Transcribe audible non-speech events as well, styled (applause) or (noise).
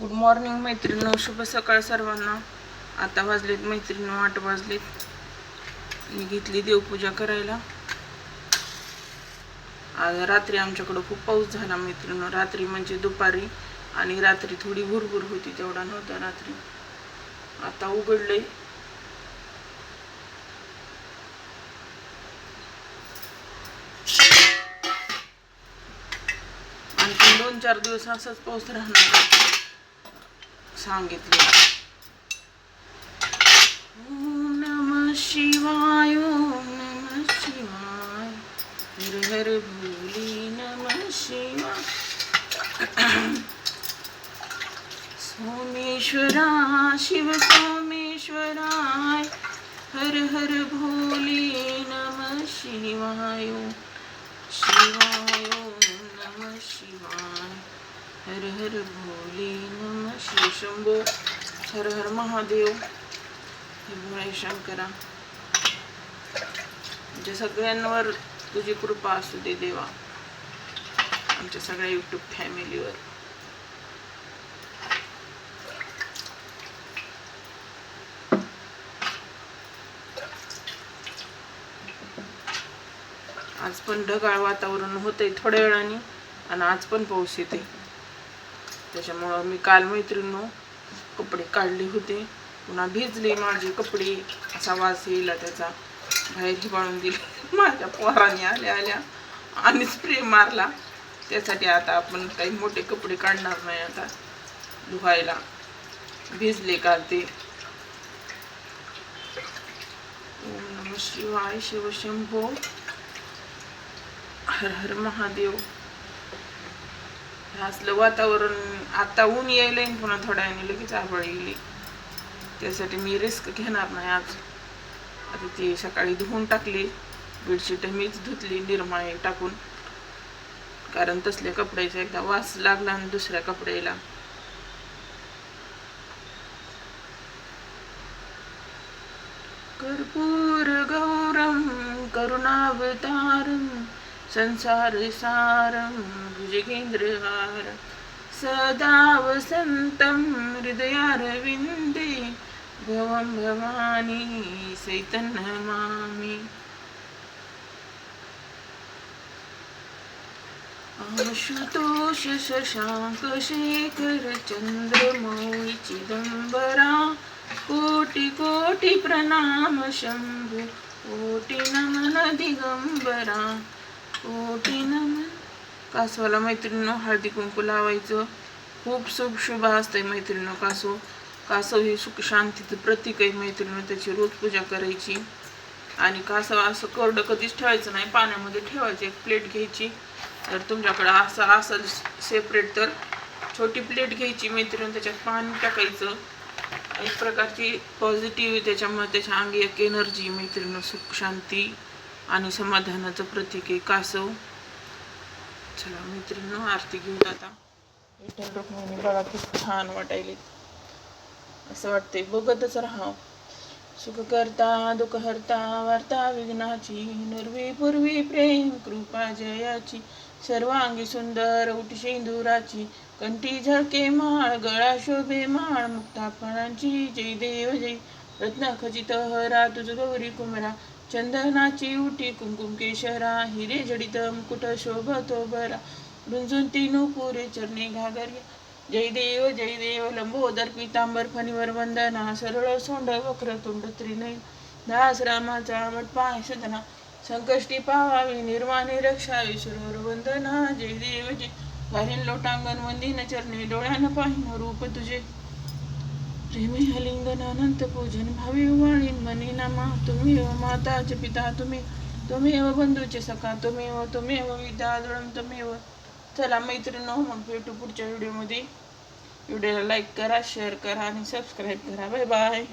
Good morning मैत्रिणी शुभ सकाळ सर्वांना. आता वाजलेत मैत्रिणी आठ वाजलेत. मी घेतली देवपूजा करायला. आज रात्री आमच्याकडं खूप पाऊस झाला मैत्रिणी रात्री म्हणजे दुपारी आणि रात्री थोडी भुरभुर होती तेवढा नव्हता रात्री. आता उघडले आणखी दोन चार दिवस असाच पाऊस राहणार. सांगितले. ओम नम शिवाय ओम नम शिवाय. हर हर भोली नम शिवाय. सोमेश्वरा शिव सोमेश्वराय. हर हर भोले नम शिवाय शिवाय नम शिवाय. हर हर भोले नम शंभू हर हर महादेव भोळे शंकरा. आमच्या सगळ्यांवर तुझी कृपा असू दे देवा. आमच्या सगळ्या युट्यूब फॅमिलीवर आज पण ढगाळ वातावरण होतंय थोड्या वेळाने आणि आज पण पाऊस येते त्याच्यामुळं मी काल मैत्रिणीनं कपडे काढले होते. पुन्हा भिजले माझे कपडे. असा वास येईल त्याचा. बाहेर हिवाळून दिले (laughs) माझ्या पोराने आल्या आल्या. आणि स्प्रे मारला. त्यासाठी आता आपण काही मोठे कपडे काढणार नाही आता. धुवायला. भिजले काल ते. शिवाय शिवशंभो हर हर महादेव. असलं वातावरण आता ऊन यायला आणि पुन्हा थोड्या वेळाने लगेच आबळ येईल. त्यासाठी मी रिस्क घेणार नाही आज. आता ती सकाळी धुवून टाकली बेडशीट मीच धुतली निर्माळे टाकून. कारण तसल्या कपड्याचा एकदा वास लागला आणि दुसऱ्या कपड्याला. कर्पूर गौरम करुणावतारम संसार सारं भुजगेंद्रहार सदा वसंतं हृदयारविन्दे भवं भवानी सैतन्यमामि आशुतोष शशांक शेखर चंद्रमौळी चिदंबरा कोटि कोटि प्रणाम शंभु कोटि नमन कासवाला मैत्रिणीनं हळदी कुंकू लावायचं. खूप सुख शुभ असतंय मैत्रिणीनं कासव. कासव हे सुख शांतीचं प्रतीक आहे मैत्रिणीनं त्याची रोज पूजा करायची. आणि कासव असं कोरडं कधीच ठेवायचं नाही. पाण्यामध्ये ठेवायचं एक प्लेट घ्यायची. तर तुमच्याकडं असं असेल सेपरेट तर छोटी प्लेट घ्यायची. मैत्रीण त्याच्यात पाणी टाकायचं. एक प्रकारची पॉझिटिव्ह त्याच्यामुळे त्याच्या अंगी एक एनर्जी मैत्रिणीनं. सुख शांती. आणि समाधानाचं प्रतीक आहे कासव चला मैत्रिणी आरती घेऊन आता विठ्ठल रुक्मिणी बघा खूप छान वाटायले असं वाटतंय बघतच राहा सुख करता दुःख हरता वार्ता विघ्नाची निर्वी पूर्वी प्रेम कृपा जयाची सर्वांगी सुंदर उठ शेंदुराची कंठी झळके माळ गळा शोभे माळ मुक्ता फळांची जय देव जय. रत्न खचित हरा तुझ गौरी कुमरा चंदनाची उठी कुंकुम केशरा हिरे जडित मुकुट शोभतो बरा. रुंजुंती नुपुरे चरणी घागर्या. जय देव जय देव लंबोदर पितांबर फणीवर वंदना. सरळ सोंड वक्र तुंड त्रिनय दास रामाचा मठ पाय सदना संकष्टी पावावी निर्वाणी रक्षावी सुरवर वंदना. जय देव जय. वारीन लोटांगण वंदिन चरणी डोळ्यानं पाहिन रूप तुझे. प्रेमी हलिंगन अनंत पूजन भावी वाळीन मनी नमा तुम्ही एव माताचे पिता तुम्ही तुम्ही व बंधूचे सखा तुम्ही व तुम्ही व विद्या दळम तुम्ही व चला मैत्रिणी मग भेटू पुढच्या व्हिडिओमध्ये. व्हिडिओला लाईक करा शेअर करा आणि सबस्क्राईब करा. Bye bye.